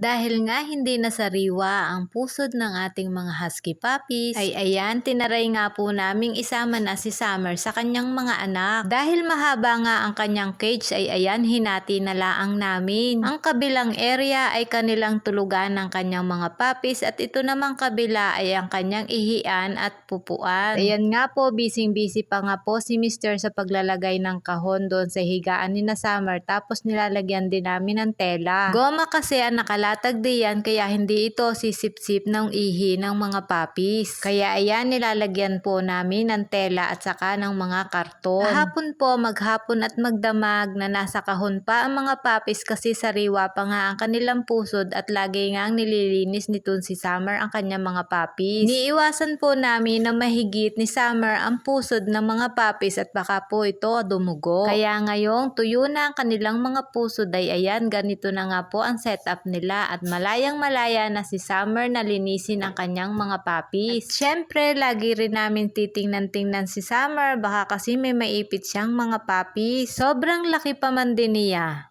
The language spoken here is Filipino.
Dahil nga hindi nasariwa ang pusod ng ating mga husky puppies, ay ayan, tinaray nga po naming isama na si Summer sa kanyang mga anak. Dahil mahaba nga ang kanyang cage ay ayan, hinati na laang namin. Ang kabilang area ay kanilang tulugan ng kanyang mga puppies at ito namang kabila ay ang kanyang ihian at pupuan. Ayan nga po, busy-busy pa nga po si Mr. sa paglalagay ng kahon doon sa higaan ni na Summer tapos nilalagyan din namin ng tela. Goma kasi ang nakalatag diyan kaya hindi ito sisip-sip ng ihi ng mga puppies. Kaya ayan nilalagyan po namin ng tela at saka ng mga karton. Hapon po maghapon at magdamag na nasa kahon pa ang mga puppies kasi sariwa pa nga ang kanilang pusod at lagi nga ang nililinis nitong si Summer ang kanyang mga puppies. Niiwasan po namin na mahigit ni Summer ang pusod ng mga puppies at baka po ito dumugo. Kaya ngayong tuyo na ang kanilang mga pusod ay ayan ganito na nga po ang setup nila at malayang malaya na si Summer na linisin ang kanyang mga puppies. At syempre lagi rin namin titingnan-tingnan si Summer baka kasi may maipit siyang mga puppies. Sobrang laki pa man din niya.